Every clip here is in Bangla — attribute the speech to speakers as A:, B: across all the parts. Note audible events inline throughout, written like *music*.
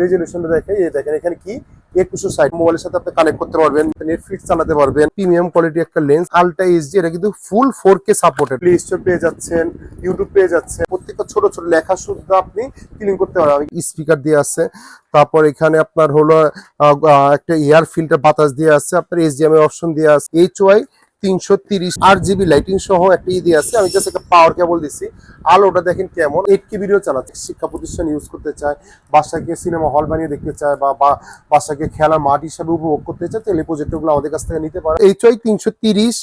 A: রেজলিউশনটা দেখে এই দেখেন, এখানে কি? একুশো সাইড মোবাইলের সাথে আপনি কানেক্ট করতে পারবেন নেটফ্লিক্স চালাতে পারবেন। প্রিমিয়াম কোয়ালিটি একটা লেন্স আলট্রা এইচডি এটা কিন্তু full four K supported play store পেয়ে যাচ্ছেন ইউটিউব পেয়ে যাচ্ছেন। প্রত্যেকটা ছোট ছোট লেখা শুদ্ধ আপনি ক্লিন করতে পারবেন। স্পিকার দিয়ে আছে। তারপর এখানে আপনার হলো একটা এয়ার ফিল্টার বাতাস দিয়ে আছে। আপনার এইচডিএমআই অপশন দিয়ে আছে। এইচ ওয়াই তিনশো তিরিশ আট জিবি লাইটিং সহ একটা ই দিয়ে আছে। আমি জাস্ট একটা পাওয়ার কেবল দিচ্ছি আলোটা দেখেন কেমন? এইট কে ভিডিও চালাচ্ছে। শিক্ষা প্রতিষ্ঠান ইউজ করতে চায়, বাসাকে সিনেমা হল বানিয়ে দেখতে চায় বা বাসাকে খেলার মাঠ হিসাবে উপভোগ করতে চায়, তাহলে প্রজেক্টগুলো আমাদের কাছ থেকে নিতে পারে। এইচ ওয়াই তিনশো তিরিশ,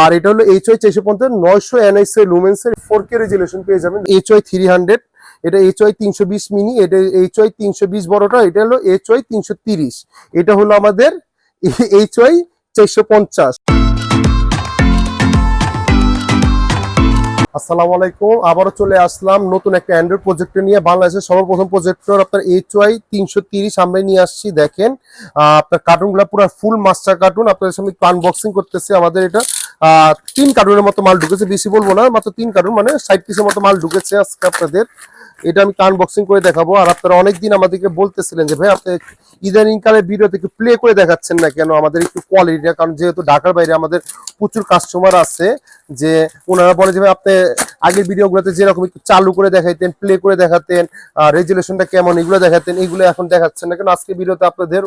A: আর এটা হলো এইচ ওয়াই চারশো পঞ্চাশ, নয়শো এনআইস এর লুমেন্স ফোর কে রেজুলেশন পেয়ে যাবেন। এইচ ওয়াই থ্রি হান্ড্রেড এটা এইচ ওয়াই তিনশো বিশ মিনি এটা এইচ ওয়াই তিনশো বিশ বড়টা, এটা হলো এইচ ওয়াই তিনশো তিরিশ। এটা হলো আমাদের এইচ ওয়াই চারশো পঞ্চাশ। আসসালামু আলাইকুম। আবারও চলে আসলাম নতুন একটা অ্যান্ড্রয়েড প্রজেক্টর নিয়ে। বাংলাদেশের সর্বপ্রথম প্রজেক্টর আপনার এইচ ওয়াই তিনশো তিরিশ। আমরা নিয়ে আসছি, দেখেন আপনার কার্টুনগুলো পুরো ফুল মাস্টার কার্টুন আপনাদের সামনে আনবক্সিং করতেছি আমাদের এটা। তিন কার্টুনের মতো মাল ঢুকেছে, বেশি বলব না, মাত্র তিন কার্টুন মানে ষাট পিসের মতো মাল ঢুকেছে আজকে আপনাদের। এটা আমি আনবক্সিং করে দেখাবো। আর আপনারা অনেকদিন আমাদেরকে বলতেছিলেন যে, ভাই, আপনি ইদানিং কালের ভিডিওতে একটু প্লে করে দেখাচ্ছেন না কেন? আমাদের একটু কোয়ালিটিটা কারণ যেহেতু ঢাকার বাইরে আমাদের প্রচুর কাস্টমার আছে যে ওনারা বলে যে আপনি আগের ভিডিওগুলোতে যেরকম একটু চালু করে দেখাইতেন প্লে করে দেখাতেন রেজুলেশনটা কেমন এগুলো দেখাতেন, এগুলো এখন দেখাচ্ছেন না। কেন আজকে ভিডিওতে আপনাদের,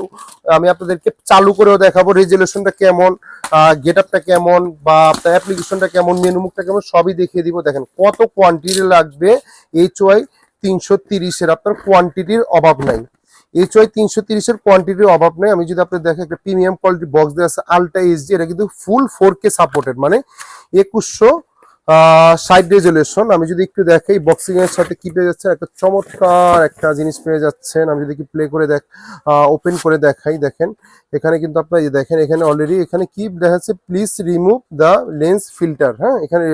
A: আমি আপনাদেরকে চালু করেও দেখাবো রেজুলেশনটা কেমন গেট আপটা কেমন, বা আপনার অ্যাপ্লিকেশনটা কেমন মেনু মুখটা কেমন, সবই দেখিয়ে দিব। দেখেন কত কোয়ান্টিটি লাগবে এইচ ওয়াই তিনশো তিরিশের আপনার কোয়ান্টিটির অভাব নাই। এইচ ওয়াই তিনশো তিরিশের কোয়ান্টিটির অভাব নেই। আমি যদি আপনার দেখেন একটা প্রিমিয়াম কোয়ালিটি বক্স দেওয়া আছে আলট্রা এইচডি এটা কিন্তু ফুল ফোর কে সাপোর্টেড মানে একুশশো সাইড রেজুলেশন আমি যদি একটু দেখাই বক্সিং এর সাথে কি পেয়ে যাচ্ছে একটা চমৎকার একটা জিনিস পেয়ে যাচ্ছেন। আমি যদি কি প্লে করে দেখ ওপেন করে দেখাই, দেখেন। এখানে কিন্তু আপনার দেখেন, এখানে অলরেডি এখানে কি দেখা যাচ্ছে please remove the lens filter হ্যাঁ? এখানে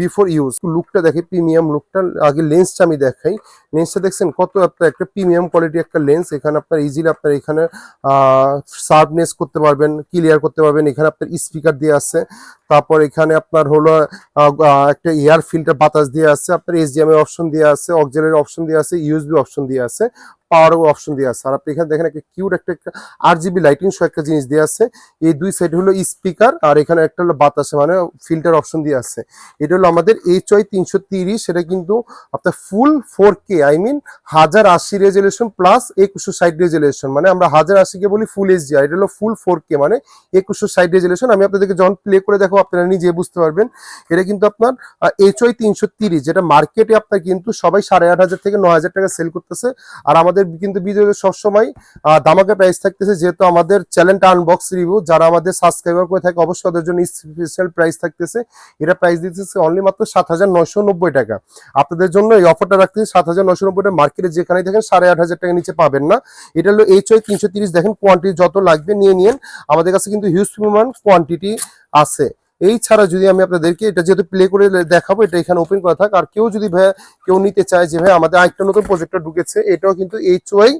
A: বিফোর ইউজ লুকটা দেখে প্রিমিয়াম লুকটা আগে লেন্সটা আমি দেখাই। লেন্সটা দেখছেন কত আপনার একটা প্রিমিয়াম কোয়ালিটি একটা লেন্স এখানে আপনার ইজিলি আপনার এখানে শার্পনেস করতে পারবেন ক্লিয়ার করতে পারবেন। এখানে আপনার স্পিকার দিয়ে আছে। তারপর এখানে আপনার হলো একটা এয়ার ফিল্টার বাতাস দিয়ে আছে। আপনার এইচডিএমআই অপশন দিয়ে আছে অক্সিলারি অপশন দিয়ে আছে ইউএসবি অপশন দিয়ে আছে। পাওয়ার অপশন দিয়ে আছে। আর আপনি এখানে দেখেন একটা কিউট একটা আট জিবি লাইটিং সহ একটা জিনিস দিয়ে আছে। এই দুই সাইড হলো স্পিকার আর এখানে একটা হলো বাতাসে মানে ফিল্টার অপশন দিয়ে আছে। এটা হলো আমাদের এইচ ওয়াই তিনশো তিরিশ সেটা কিন্তু আপনার ফুল ফোর কে আই মিন হাজার আশি রেজুলেশন প্লাস একুশশো ষাট রেজুলেশন মানে আমরা হাজার আশিকে বলি ফুল এইচডি আর এটা হলো ফুল ফোর কে মানে একুশশো ষাট রেজুলেশন আমি আপনাদেরকে যখন প্লে করে দেখো আপনারা নিজে বুঝতে পারবেন। এটা কিন্তু আপনার এইচ ওয়াই তিনশো তিরিশ, যেটা মার্কেটে আপনার কিন্তু সবাই সাড়ে আট হাজার থেকে ন হাজার টাকা সেল করতেছে। আর আমাদের কিন্তু ভিডিওতে সবসময় দামাকা প্রাইস থাকতেছে, যেহেতু আমাদের চ্যানেলটা আনবক্স রিভিউ যারা আমাদের সাবস্ক্রাইবার করে থাকে, অবশ্যই ওদের জন্য স্পেশাল প্রাইস থাকতেছে। এটা প্রাইস দিতেছে অনলি মাত্র সাত হাজার নয়শো নব্বই টাকা। আপনাদের জন্য এই অফারটা রাখতেছে সাত হাজার নয়শো নব্বই টাকা মার্কেটে যেখানে দেখেন সাড়ে আট হাজার টাকা নিচে পাবেন না। এটা হলো এইচ ওয়াই তিনশো তিরিশ দেখেন কোয়ান্টিটি যত লাগবে, নিয়ে নিন আমাদের কাছে কিন্তু হিউজ পরিমাণ কোয়ান্টিটি আছে। এই ছাড়া যদি আমি আপনাদেরকে এটা যেহেতু প্লে করে দেখাবো, এটা এখানে ওপেন করা থাক। আর কেউ যদি ভাই কেউ নিতে চায় যে ভাই আমাদের আরেকটা নতুন প্রজেক্টটা ঢুকেছে, এটাও কিন্তু এইচ ওয়াই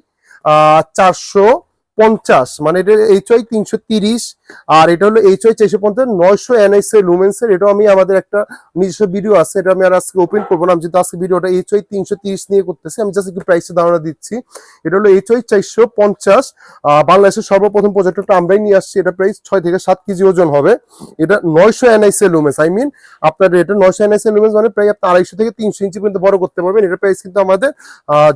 A: চারশো পঞ্চাশ মানে এটা এইচ ওয়াই তিনশো তিরিশ আর এটা হলো এইচ ওয়াই চারশো পঞ্চাশ নয়শো এনআইস এর লুমেন্স এর, এটাও আমি আমাদের একটা নিজস্ব ভিডিও আছে, এটা আমি আর আজকে ওপেন করব না যেহেতু আজকে ভিডিওটা এইচ ওয়াই তিনশো তিরিশ নিয়ে করতেছি, আমি জাস্ট একটু প্রাইসের ধারণা দিচ্ছি। এটা হলো এইচ ওয়াই চারশো পঞ্চাশ বাংলাদেশের সর্বপ্রথম প্রজেক্টটা আমরাই নিয়ে আসছি, এটা প্রাইস ছয় থেকে সাত কেজি ওজন হবে। এটা নয়শো এনআইস এর লুমেন্স আই মিন আপনার এটা নয়শো এনআইস এর লুমেন্স মানে প্রায় আপনি আড়াইশো থেকে তিনশো ইঞ্চি পর্যন্ত বড় করতে পারবেন। এটা প্রাইস কিন্তু আমাদের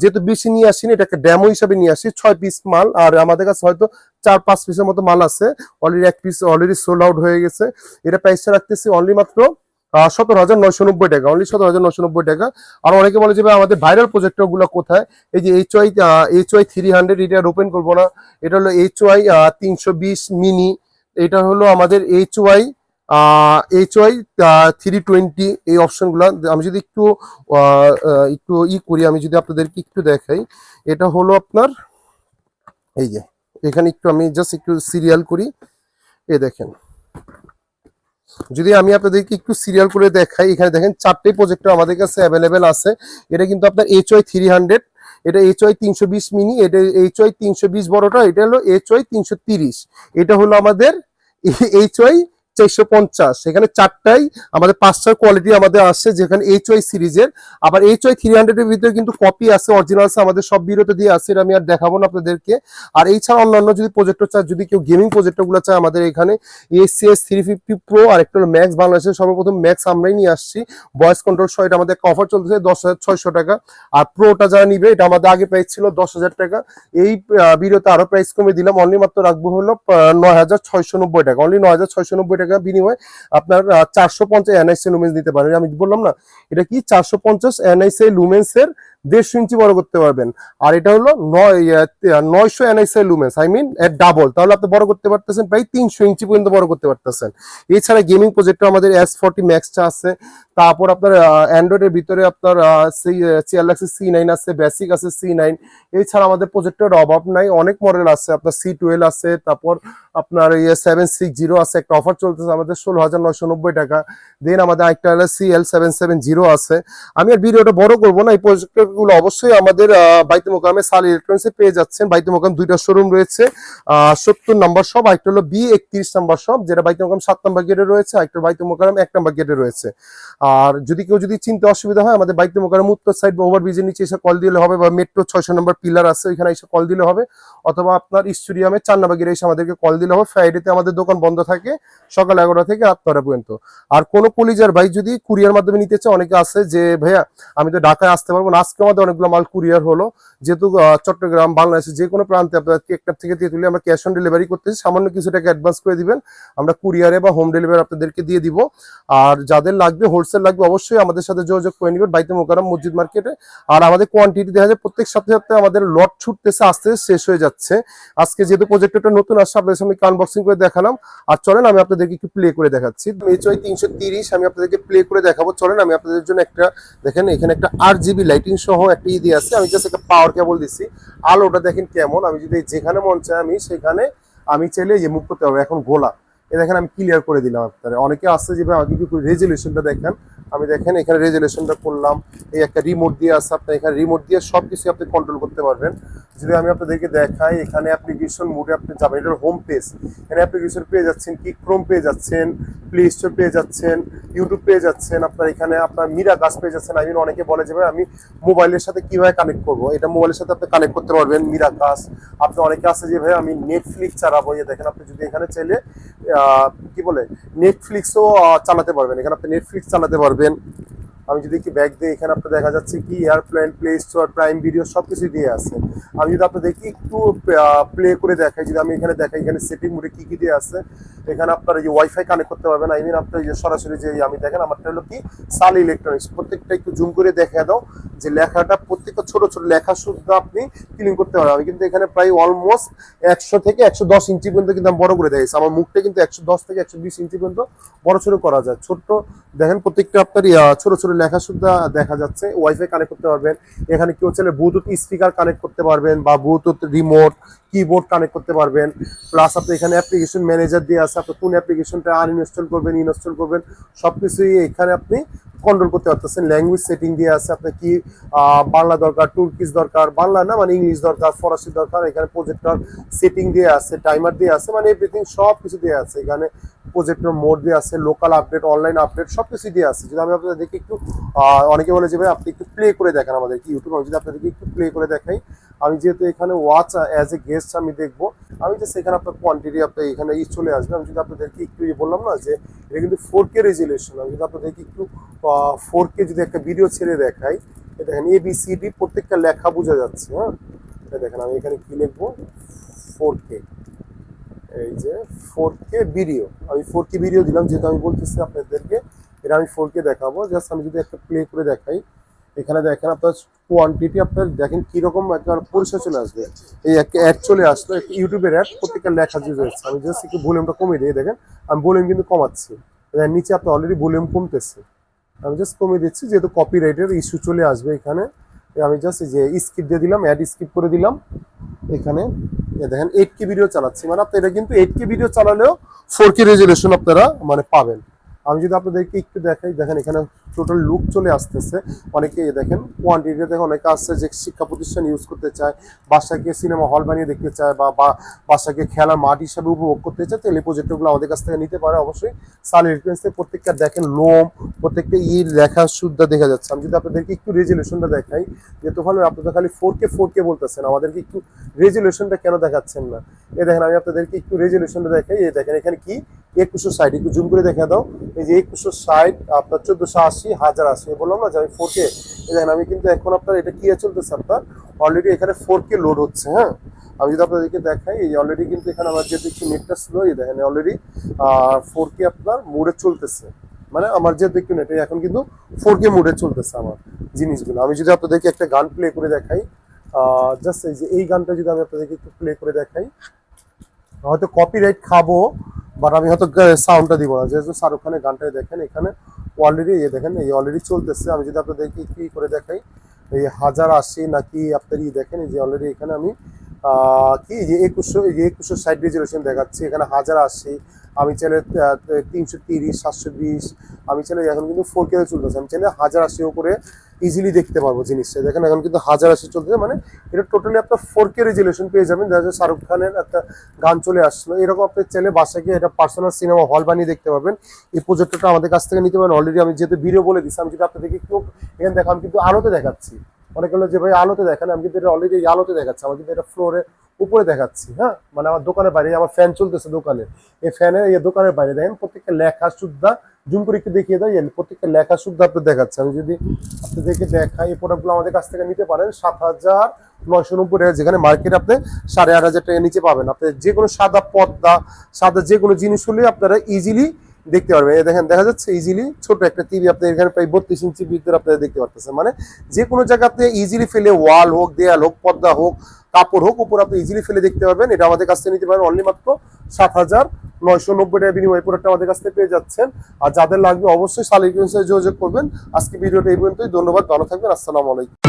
A: যেহেতু বেশি নিয়ে আসিনি এটা একটা ড্যামো হিসাবে নিয়ে আসি, ছয় পিস মাল, আর আমাদের কাছে হয়তো চার পাঁচ পিসের মতো মাল আছে। অলরেডি এক পিস অলরেডি সোল আউট হয়ে গেছে। এটা প্রাইসটা রাখতেছি অনলি মাত্র সতেরো হাজার নয়শো নব্বই টাকা অনলি সতেরো হাজার নয়শো নব্বই টাকা। আর অনেকে বলে যে আমাদের ভাইরাল প্রজেক্টরগুলো কোথায়? এই যে H Y H Y three hundred এটা ওপেন করব না। এটা হলো এইচ ওয়াই তিনশো বিশ মিনি এটা হলো আমাদের H Y H Y three twenty এই অপশনগুলো আমি যদি একটু একটু ই করি, আমি যদি আপনাদেরকে একটু দেখাই। এটা হলো আপনার, এই যে এখানে একটু আমি জাস্ট একটু সিরিয়াল করি। এ দেখেন। যদি আমি আপনাদেরকে একটু সিরিয়াল করে দেখাই, এখানে দেখেন চারটে প্রজেক্টর আমাদের কাছে অ্যাভেলেবেল আছে। এটা কিন্তু আপনার এইচ ওয়াই থ্রি হান্ড্রেড এটা এইচ ওয়াই তিনশো বিশ মিনি এটা এইচ ওয়াই তিনশো বিশ বড়টা, এটা হলো এইচ ওয়াই তিনশো তিরিশ। এটা হলো আমাদের *laughs* এইচ ওয়াই চারশো পঞ্চাশ। এখানে চারটাই আমাদের পাঁচটার কোয়ালিটি আমাদের আসছে, যেখানে এইচ ওয়াই সিরিজের। আবার এইচ ওয়াই থ্রি হান্ড্রেডের ভিতরে কিন্তু কপি আছে অরিজিনাল আছে আমাদের সব বিরত দিয়ে এটা আমি আর দেখাবো না আপনাদেরকে। আর এছাড়া অন্যান্য যদি প্রজেক্টর চায়, যদি কেউ গেমিং প্রজেক্টরগুলো চায় আমাদের এখানে এসিএস থ্রি ফিফটি প্রো আর একটা হলো ম্যাক্স বাংলাদেশের সর্বপ্রথম ম্যাক্স আমরাই নিয়ে আসছি। ভয়েস কন্ট্রোল সহ এটা আমাদের একটা অফার চলতেছে, দশ হাজার ছয়শো টাকা। আর প্রোটা যারা নিবে, এটা আমাদের আগে প্রাইস ছিল দশ হাজার টাকা। এই ভিডিওতে আরও প্রাইস কমে দিলাম। অনলি মাত্র রাখব হলো নয় হাজার ছয়শো নব্বই টাকা। অনলি নয় হাজার ছয়শো নব্বই টাকা বিনিময়ে আপনার চারশো পঞ্চাশ এনআইসি লুমেন্স দিতে পারেন। আমি বললাম না, এটা কি চারশো পঞ্চাশ এনআইসি লুমেন্স এর দেড়শো ইঞ্চি বড় করতে পারবেন। আর এটা হলো নয় নয়শো NIC lumens I mean double তাহলে আপনি বড় করতে পারতেছেন, প্রায় তিনশো ইঞ্চি পর্যন্ত বড় করতে পারতেছেন। এছাড়া গেমিং প্রজেক্টর আমাদের এস ফর্টি ম্যাক্সটা আছে। তারপর আপনার অ্যান্ড্রয়েডের ভিতরে আপনার সিএলএক্সি সি নাইন আছে বেসিক আছে সি নাইন এছাড়া আমাদের প্রজেক্টরের অভাব নাই, অনেক মডেল আছে। আপনার সি টুয়েলভ আছে, তারপর আপনার ইয়ে সেভেন সিক্স জিরো আছে, একটা অফার চলতেছে আমাদের ষোলো হাজার নয়শো নব্বই টাকা। দেন আমাদের হলো C L seven seven zero আছে। আমি আর ভিডিওটা বড় করব না, এই প্রজেক্টরগুলো অবশ্যই আমাদের বাইতে মোকামে সাল ইলেকট্রনিক্সে পেয়ে যাচ্ছেন। বাইতে মোকাম দুইটা শোরুম রয়েছে। সত্তর নম্বর সব আরেকটা হলো বি একত্রিশ নম্বর সব যেটা বাইতে মোকাম সাত নম্বর গেটে রয়েছে, আরেকটা বাইতে মোকাম এক নম্বর গেটে রয়েছে। আর যদি কেউ যদি চিনতে অসুবিধা হয়, আমাদের বাইতে মোকাম উত্তর সাইড ওভার ব্রিজের নিচে এসে কল দিলে হবে, বা মেট্রো ছয়শো নম্বর পিলার আছে, ওইখানে এসে কল দিলে হবে, অথবা আপনার স্টুডিয়ামে চার নম্বর গেটে এসে আমাদেরকে কল দিলে হবে। ফ্রাইডেতে আমাদের দোকান বন্ধ থাকে, সকাল এগারোটা থেকে রাত নটা পর্যন্ত। আর কোনো কলিজার ভাই যদি কুরিয়ার মাধ্যমে নিতে চায়, অনেকে আছে যে, ভাইয়া, আমি তো ঢাকায় আসতে পারব না আজকে আমাদের অনেকগুলো মাল কুরিয়ার হলো। যেহেতু চট্টগ্রাম বাংলাদেশে যে কোনো প্রান্তে আপনার কেকটার থেকে তেঁতুলি আমরা ক্যাশ অন ডেলিভারি করতেছি। সামান্য কিছু টাকা অ্যাডভান্স করে দিবেন। আমরা কুরিয়ারে বা হোম ডেলিভারি আপনাদেরকে দিয়ে দিব। আর যাদের লাগবে হোলসেল লাগবে, অবশ্যই আমাদের সাথে যোগাযোগ করে নেবেন বাইতে মোকারম মসজিদ মার্কেটে। আর আমাদের কোয়ান্টিটি দেখা যায়, প্রত্যেক সপ্তাহে সপ্তাহে আমাদের লট ছুটতেছে, আস্তে শেষ হয়ে যাচ্ছে। আজকে যেহেতু প্রজেক্টরটা নতুন, আসছে, আপনাদের সামনে আনবক্সিং করে দেখালাম। আর চলেন, আমি আপনাদেরকে একটু প্লে করে দেখাচ্ছি। এইচওয়াই তিনশো তিরিশ, আমি আপনাদেরকে প্লে করে দেখাবো। চলেন, আমি আপনাদের জন্য একটা, দেখেন, এখানে একটা আট জিবি লাইটিং সহ একটা ই দিয়ে আছে। আমি জাস্ট একটা পাওয়ার কেবল দিচ্ছি। আলোটা দেখেন কেমন। আমি যদি যেখানে মন চাই আমি সেখানে আমি চাইলে যে মুখ করতে পারব। এখন গোলা। এ দেখেন আমি ক্লিয়ার করে দিলাম আপনারা। অনেকে আসছে যে ভাই, আমাকে একটু রেজলিউশনটা দেখেন। আমি দেখেন এখানে রেজলিউশনটা করলাম। এই একটা রিমোট দিয়ে আছে, আপনি এখানে রিমোট দিয়ে সব কিছু আপনি কন্ট্রোল করতে পারবেন। যদি আমি আপনাদেরকে দেখাই, এখানে অ্যাপ্লিকেশন মোডে আপনি যাবেন। এটার হোম পেজ এখানে অ্যাপ্লিকেশন পেয়ে যাচ্ছেন কি? ক্রোম পেয়ে যাচ্ছেন প্লে স্টোর পেয়ে যাচ্ছেন ইউটিউব পেয়ে যাচ্ছেন। আপনার এখানে আপনার মিরা গাছ পেয়ে যাচ্ছেন। আমি অনেকে বলে যে ভাই, আমি মোবাইলের সাথে কীভাবে কানেক্ট করব? এটা মোবাইলের সাথে আপনি কানেক্ট করতে পারবেন মিরা গাছ আপনি অনেকে আছে যে ভাই, আমি নেটফ্লিক্স চালাবো। দেখেন, আপনি যদি এখানে চাইলে কি বলে নেটফ্লিক্সও চালাতে পারবেন। এখানে আপনি নেটফ্লিক্স চালাতে পারবেন। আমি যদি কি ব্যাগ দিই এখানে আপনার দেখা যাচ্ছে কি airplane play store prime video সব কিছু দিয়ে আছে। আমি যদি আপনার দেখি একটু প্লে করে দেখাই, যদি আমি এখানে দেখাই, এখানে সেটিং মোডে কী কী দিয়ে আছে, এখানে আপনার যে ওয়াইফাই কানেক্ট করতে পারবেন। আই মিন আপনার যে সরাসরি যে আমি দেখেন আমারটা হলো কি সাল ইলেকট্রনিক্স প্রত্যেকটা একটু জুম করে দেখা দাও। যে লেখাটা প্রত্যেকটা ছোট ছোট লেখা শুদ্ধ আপনি ক্লিন করতে পারবেন। কিন্তু এখানে প্রায় অলমোস্ট একশো থেকে একশো দশ ইঞ্চি পর্যন্ত কিন্তু আমি বড় করে দেখেছি আমার মুখটা কিন্তু একশো দশ থেকে একশো বিশ ইঞ্চি পর্যন্ত বড় ছোট করা যায়। ছোট্ট, দেখেন প্রত্যেকটা আপনার ছোট ছোট লেখা সুদ্ধা দেখা যাচ্ছে। ওয়াইফাই কানেক্ট করতে পারবেন। এখানে কেউ চাইলে ব্লুটুথ স্পিকার কানেক্ট করতে পারবেন বা ব্লুটুথ রিমোট কিবোর্ড কানেক্ট করতে পারবেন। প্লাস আপনি এখানে অ্যাপ্লিকেশন ম্যানেজার দিয়ে আছে, আপনি কোন অ্যাপ্লিকেশনটা আনইনস্টল করবেন ইনস্টল করবেন সব কিছুই এখানে আপনি কন্ট্রোল করতে পারতেছেন। ল্যাঙ্গুয়েজ সেটিং দিয়ে আছে, আপনার কি বাংলা দরকার তুর্কিশ দরকার, বাংলা না মানে ইংলিশ দরকার ফরাসি দরকার, এখানে প্রজেক্টর সেটিং দিয়ে আছে টাইমার দিয়ে আছে মানে এভরিথিং সব কিছু দিয়ে আছে। এখানে প্রজেক্টর মোড দিয়ে আছে লোকাল আপডেট অনলাইন আপডেট সব কিছু দিয়ে আছে। যদি আমি আপনাদের দেখি একটু অনেকে বলে যে ভাই আপনি একটু প্লে করে দেখান আমাদেরকে ইউটিউব আমি যদি আপনাদেরকে একটু প্লে করে দেখাই আমি যেহেতু এখানে ওয়াচ অ্যাজ এ গেস্ট আমি দেখব। আমি জাস্ট সেখানে আপনার কোয়ান্টিটি আপনার এখানে ই চলে আসবে। আমি যদি আপনাদেরকে একটু ইয়ে বললাম না যে, এটা কিন্তু ফোর কে রেজুলেশন আমি যদি আপনাদেরকে একটু ফোর কে যদি একটা ভিডিও ছেড়ে দেখাই দেখেন এ বি সি ডি প্রত্যেকটা লেখা বোঝা যাচ্ছে হ্যাঁ? এটা দেখেন, আমি এখানে কি লিখব? ফোর কে এই যে ফোর কে ভিডিও আমি ফোর কে ভিডিও দিলাম, যেহেতু আমি বলতেছি আপনাদেরকে, এটা আমি ফোর কে দেখাবো। জাস্ট আমি যদি একটা প্লে করে দেখাই এখানে দেখেন আপনার কোয়ান্টিটি আপনার দেখেন কীরকম একবার পরিচয় চলে আসবে। এই অ্যাড চলে আসলো ইউটিউবের অ্যাড প্রত্যেকটা লেখা যে রয়েছে। আমি জাস্ট একটু ভলিউমটা কমিয়ে দিই, দেখেন। আমি ভলিউম কিন্তু কমাচ্ছি। নিচে আপনার অলরেডি ভলিউম কমতেছে। আমি জাস্ট কমিয়ে দিচ্ছি, যেহেতু কপিরাইটের ইস্যু চলে আসবে এখানে। আমি জাস্ট যে স্কিপ দিয়ে দিলাম অ্যাড স্কিপ করে দিলাম। এখানে দেখেন এইট কে ভিডিও চালাচ্ছি। মানে আপনার এটা কিন্তু এইট কে ভিডিও চালালেও ফোর কে রেজুলেশন আপনারা মানে পাবেন। আমি যদি আপনাদেরকে একটু দেখাই, দেখেন এখানে টোটাল লুক চলে আসতেছে। অনেকে দেখেন কোয়ান্টিটি দেখেন অনেকে আসছে যে শিক্ষা প্রতিষ্ঠান ইউজ করতে চায় বাসাকে সিনেমা হল বানিয়ে দেখতে চায় বা বাসাকে খেলার মাঠ হিসাবে উপভোগ করতে চায়, তাহলে প্রজেক্টগুলো আমাদের কাছ থেকে নিতে পারে অবশ্যই। সাল ইলেকট্রনিক্সে প্রত্যেকটা দেখেন লোম প্রত্যেকটা ই লেখা শুদ্ধ দেখা যাচ্ছে। আমি যদি আপনাদেরকে একটু রেজুলেশনটা দেখাই, যে তো ভালো খালি ফোর কে ফোর কে বলতেছেন, আমাদেরকে একটু রেজুলেশনটা কেন দেখাচ্ছেন না? এ দেখেন, আমি আপনাদেরকে একটু রেজুলেশনটা দেখাই এ দেখেন এখানে কি? একুশশো সাইড একটু জুম করে দেখা দাও। এই যে একুশশো ষাট, আপনার চোদ্দশো আশি, হাজার আশি বললাম না যে আমি ফোর কে দেখেন আমি কিন্তু এখন আপনার এটা কি চলতেছে আপনার? অলরেডি এখানে ফোর কে লোড হচ্ছে হ্যাঁ? আমি যদি আপনাদেরকে দেখাই, এই অলরেডি কিন্তু এখানে আমার যে দেখছি নেটটা স্লো এই দেখেন অলরেডি ফোর কে আপনার মোডে চলতেছে। মানে আমার যে দেখি নেট এখন কিন্তু ফোর কে মোডে চলতেছে আমার জিনিসগুলো। আমি যদি আপনাদেরকে একটা গান প্লে করে দেখাই জাস্ট এই যে, এই গানটা যদি আমি আপনাদেরকে একটু প্লে করে দেখাই, হয়তো কপিরাইট খাব বাট আমি হয়তো সাউন্ডটা দিব না। যেহেতু শাহরুখ খানের গানটাই দেখেন, এখানে অলরেডি ইয়ে দেখেন, এই অলরেডি চলতেছে। আমি যদি আপনাদেরকে কি করে দেখাই, এই হাজার আশি নাকি আপনার ইয়ে দেখেন, এই যে অলরেডি এখানে আমি কি যে একুশশো, এই যে একুশশো ষাট রেজুলেশন দেখাচ্ছি, এখানে হাজার আশি। আমি চাইলে তিনশো তিরিশ, সাতশো বিশ। আমি চাইলে এখন কিন্তু ফোর কে চলতেছে। আমি চাইলে হাজার আশিও করে ইজিলি দেখতে পারব জিনিসটা। দেখেন, এখন কিন্তু হাজার আশি চলতেছে। মানে এটা টোটালি আপনার ফোর কে রেজুলেশন পেয়ে যাবেন। দেখা শাহরুখ খানের একটা গান চলে আসলো। এরকম আপনি চাইলে বাসায় গিয়ে এটা পার্সোনাল সিনেমা হল বানিয়ে দেখতে পারবেন। এই প্রজেক্টটা আমাদের কাছ থেকে নিতে পারেন। অলরেডি আমি যেহেতু ভিডিও বলে দিচ্ছি, আমি যদি আপনাদেরকে একটু এখানে দেখো, আমি কিন্তু আলোতে দেখাচ্ছি। অনেক হলো যে, ভাই, আলোতে দেখান আমি কিন্তু এটা অলরেডি আলোতে দেখাচ্ছি, আমার কিন্তু এটা ফ্লোরে উপরে দেখাচ্ছি। হ্যাঁ? মানে আমার দোকানের বাইরে, আমার ফ্যান চলতেছে দোকানে। এই ফ্যানের এই দোকানের বাইরে দেখেন, প্রত্যেকটা লেখা শুদ্ধা জুম করে একটু দেখিয়ে দেয় প্রত্যেকটা লেখা শুদ্ধা আপনি দেখাচ্ছে। আমি যদি আপনাদেরকে দেখাই, এই প্রোডাক্টগুলো আমাদের কাছ থেকে নিতে পারেন, সাত হাজার নয়শো নব্বই টাকা, যেখানে মার্কেট আপনি সাড়ে আট হাজার টাকা নিচে পাবেন। আপনি যে কোনো সাদা পর্দা, সাদা যে কোনো জিনিস হলে আপনারা ইজিলি দেখতে পারবেন এই দেখেন, দেখা যাচ্ছে ইজিলি ছোট একটা টিভি আপনি এখানে প্রায় বত্রিশ ইঞ্চি ভিতরে আপনারা দেখতে পারতেছেন। মানে যে কোনো জায়গা আপনি ইজিলি ফেলে ওয়াল হোক, দেয়াল হোক, পর্দা হোক, কাপড় হোক, উপর আপনি ইজিলি ফেলে দেখতে পারবেন। এটা আমাদের কাছ থেকে নিতে পারেন অনলি মাত্র সাত হাজার নয়শো নব্বই টাকা বিনিময় প্রোডাক্ট আমাদের কাছ থেকে পেয়ে যাচ্ছেন। আর যাদের লাগবে অবশ্যই সালিকুয়েন্সে যোগাযোগ করবেন। আজকে ভিডিওটা এই পর্যন্তই। ধন্যবাদ, ভালো থাকবেন। আসসালামু আলাইকুম।